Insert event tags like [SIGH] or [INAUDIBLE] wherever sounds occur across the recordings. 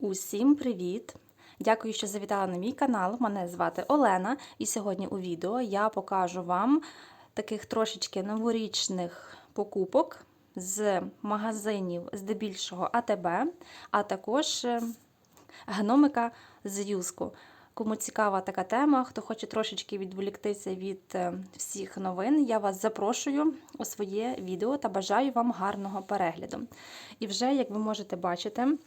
Усім привіт! Дякую, що завітали на мій канал. Мене звати Олена, і сьогодні у відео я покажу вам таких трошечки новорічних покупок з магазинів, здебільшого АТБ, а також е, гномика з Юску. Кому цікава така тема, хто хоче трошечки відволіктися від е, всіх новин, я вас запрошую у своє відео та бажаю вам гарного перегляду. І вже, як ви можете бачити,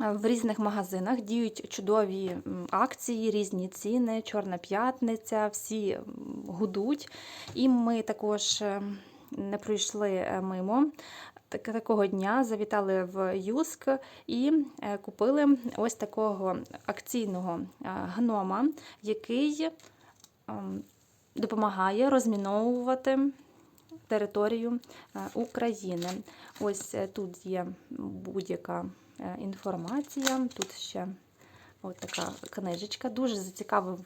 в різних магазинах діють чудові акції, різні ціни, Чорна п'ятниця, всі гудуть. І ми також е, не пройшли е, мимо такого дня, завітали в Юск і е, купили ось такого акційного е, гнома, який ем, допомагає розміновувати територію е, України. Ось е, тут є будь-яка е, інформація, тут ще от така книжечка. Дуже зацікавив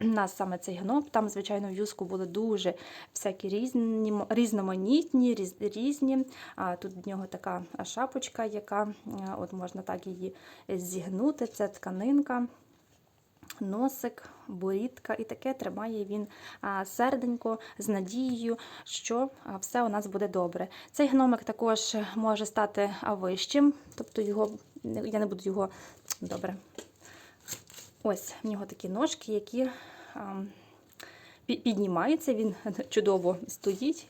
нас саме цей гноб. Там, звичайно, в юску були дуже всякі різні, різноманітні, різ, різні. А тут в нього така шапочка, яка е, от можна так її зігнути. Це тканинка носик, борідка, і таке тримає він серденько з надією, що все у нас буде добре. Цей гномик також може стати вищим, тобто його, я не буду його добре. Ось в нього такі ножки, які піднімаються, він чудово стоїть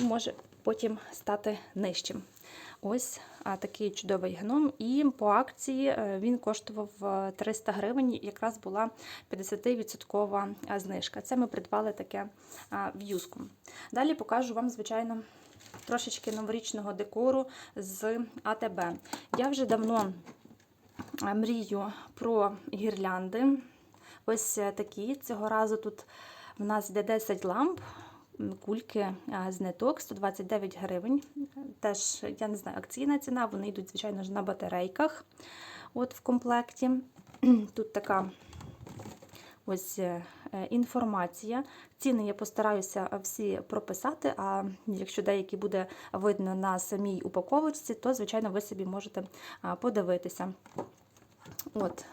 і може потім стати нижчим. Ось такий чудовий гном. І по акції е, він коштував е, 300 гривень, якраз була 50% знижка. Це ми придбали таке а, в юску. Далі покажу вам, звичайно, трошечки новорічного декору з АТБ. Я вже давно е, мрію про гірлянди. Ось е, такі. Цього разу тут в нас йде 10 ламп. Кульки з ниток 129 гривень. Теж, я не знаю, акційна ціна, вони йдуть, звичайно ж, на батарейках от в комплекті. [CLEARS THROAT] Тут така ось е, е, інформація. Ціни я постараюся всі прописати, а якщо деякі буде видно на самій упаковочці, то, звичайно, ви собі можете подивитися. От.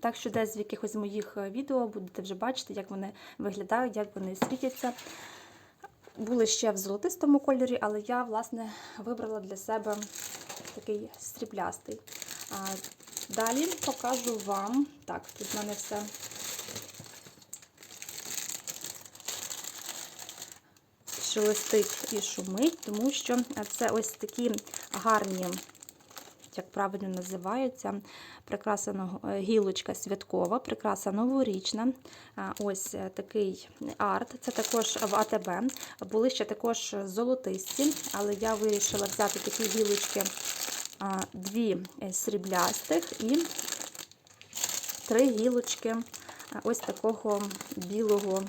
Так що десь в якихось моїх е, відео будете вже бачити, як вони виглядають, як вони світяться. Були ще в золотистому кольорі, але я, власне, вибрала для себе такий стріблястий. Далі покажу вам. Так, тут в мене все. Шелестить і шумить, тому що це ось такі гарні як правильно називаються, прикраса е, гілочка святкова, прикраса новорічна. Ось е, такий арт. Це також в АТБ. Були ще також золотисті, але я вирішила взяти такі гілочки, дві е, сріблястих і три гілочки ось такого білого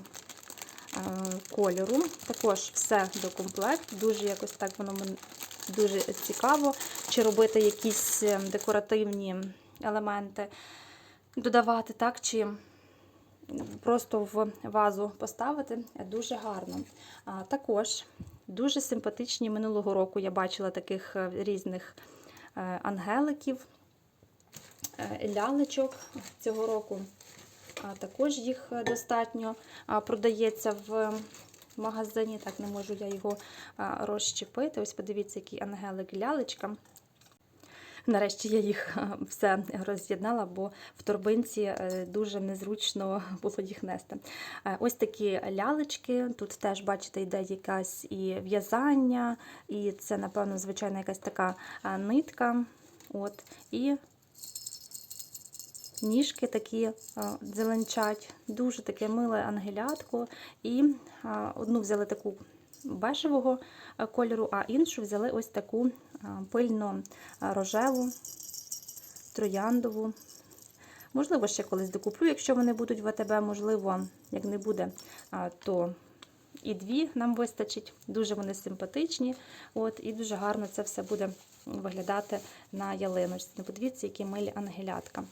кольору. Також все до комплекту. Дуже якось так воно мен- дуже цікаво, чи робити якісь е, декоративні елементи, додавати, так, чи просто в вазу поставити. Дуже гарно. А, також дуже симпатичні минулого року я бачила таких е, різних е, ангеликів, е, лялечок цього року. А також їх е, достатньо продається в магазині. Так, не можу я його а, розщепити. Ось подивіться, який ангелик лялечка. Нарешті я їх все роз'єднала, бо в торбинці е, дуже незручно [LAUGHS] було їх нести. Е, Ось такі лялечки. Тут теж, бачите, йде якась і в'язання, і це, напевно, звичайно, якась така нитка. От, і ніжки такі зеленчать, дуже таке миле ангелятко. І одну взяли таку бежевого кольору, а іншу взяли ось таку а, пильно-рожеву, трояндову. Можливо, ще колись докуплю, якщо вони будуть в АТБ, можливо, як не буде, то і дві нам вистачить. Дуже вони симпатичні. От, і дуже гарно це все буде виглядати на ялиночці. Ну, Подивіться, які милі ангелятка.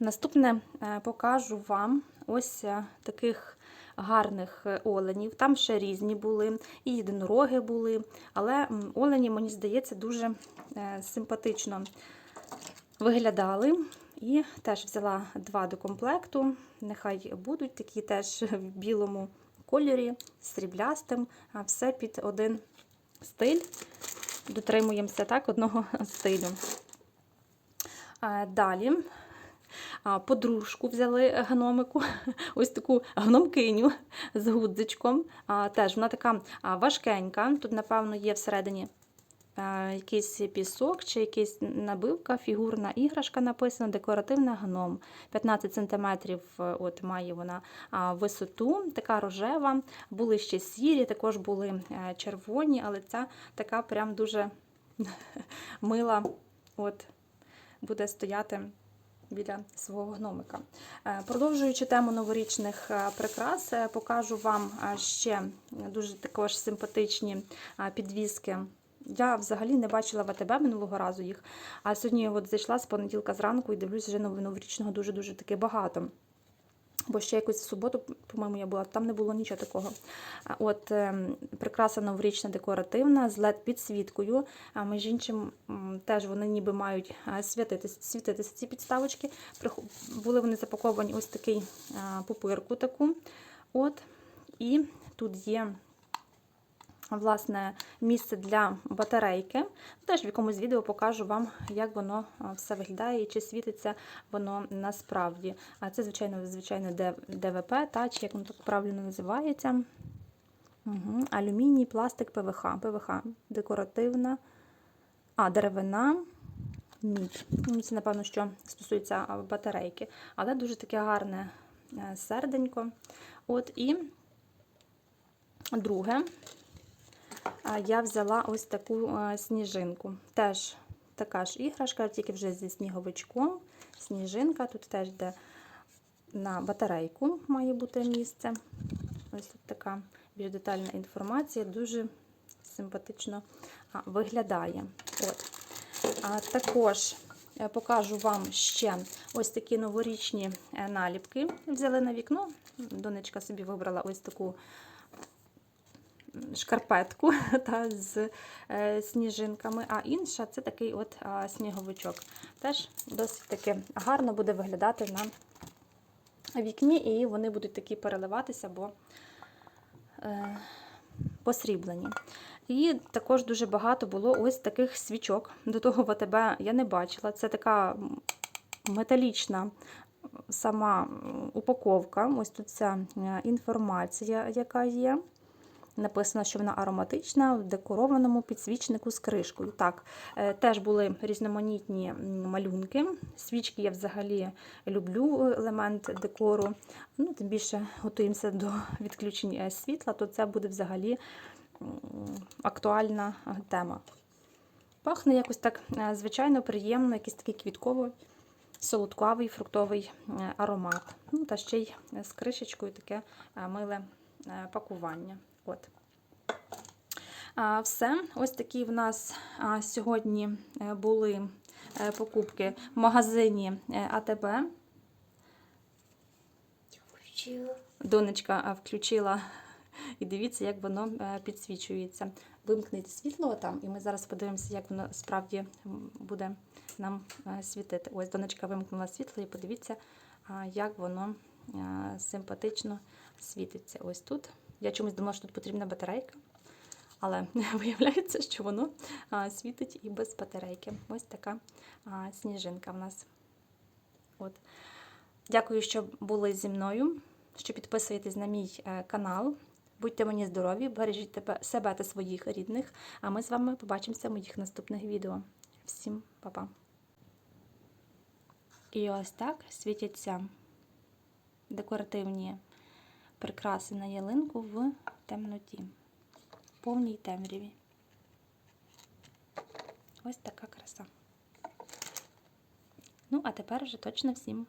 Наступне е, покажу вам ось е, таких гарних е, оленів. Там ще різні були, і єдинороги були, але олені, мені здається, дуже е, симпатично виглядали. І теж взяла два до комплекту. Нехай будуть такі теж [LAUGHS] в білому кольорі, сріблястим, все під один стиль. Дотримуємося так, одного [LAUGHS] стилю. Далі а, подружку взяли гномику, [LAUGHS] ось таку гномкиню з гудзичком. Теж вона така важкенька. Тут, напевно, є всередині якийсь пісок чи якась набивка, фігурна іграшка написана, декоративна гном. 15 см от має вона висоту, така рожева. Були ще сірі, також були е, червоні, але ця така прям дуже [LAUGHS] мила. От буде стояти біля свого гномика. Е, Продовжуючи тему новорічних е, прикрас, е, покажу вам ще дуже також симпатичні підвіски. Я взагалі не бачила в АТБ минулого разу їх, а сьогодні от зайшла з понеділка зранку і дивлюся, вже нов- новорічного дуже-дуже таки багато. Бо ще якусь в суботу, по-моєму, я була, там не було нічого такого. От прекрасна, прикраса новорічна декоративна з led підсвіткою. А між іншим, теж вони ніби мають світитися, світитися ці підставочки. Були вони запаковані ось такий пупирку таку. От. І тут є. Власне, місце для батарейки. Теж в якомусь відео покажу вам, як воно все виглядає і чи світиться воно насправді. А це, звичайно, звичайно, ДВП, та, чи як воно так правильно називається. Угу. Алюміній, пластик, ПВХ. ПВХ декоративна, а, деревина, мідь. Ну, Це, напевно, що стосується батарейки. Але дуже таке гарне е, серденько. От і друге. Я взяла ось таку е, сніжинку. Теж така ж іграшка, тільки вже зі сніговичком. Сніжинка. Тут теж йде на батарейку має бути місце. Ось тут така більш детальна інформація, дуже симпатично виглядає. От. А також е, покажу вам ще ось такі новорічні е, наліпки. Взяли на вікно. Донечка собі вибрала ось таку шкарпетку [LAUGHS] та, з е, сніжинками, а інша це такий от сніговичок. Теж досить таки гарно буде виглядати на вікні, і вони будуть такі переливатися, бо е, посріблені. І також дуже багато було ось таких свічок. До того в АТБ я не бачила. Це така металічна сама упаковка. Ось тут ця е, інформація, яка є. Написано, що вона ароматична в декорованому підсвічнику з кришкою. Так, е, теж були різноманітні малюнки. Свічки я взагалі люблю е, елемент декору. Ну, тим більше готуємося до [LAUGHS] відключень світла, то це буде взагалі актуальна тема. Пахне якось так е, звичайно приємно, якийсь такий квітковий, солодкавий фруктовий аромат. Ну, та ще й з кришечкою таке миле пакування. От. А, Все. Ось такі в нас а, сьогодні е, були е, покупки в магазині е, АТБ. Включила. Донечка включила і дивіться, як воно підсвічується. Вимкніть світло там, і ми зараз подивимося, як воно справді буде нам світити. Ось донечка вимкнула світло, і подивіться, як воно симпатично світиться. Ось тут. Я чомусь думала, що тут потрібна батарейка. Але [LAUGHS] виявляється, що воно світить і без батарейки. Ось така сніжинка в нас. От. Дякую, що були зі мною, що підписуєтесь на мій е, канал. Будьте мені здорові, бережіть себе та своїх рідних. А ми з вами побачимося в моїх наступних відео. Всім па-па! І ось так світяться декоративні прикраси на ялинку в темноті, в повній темряві. Ось така краса. Ну, а тепер вже точно всім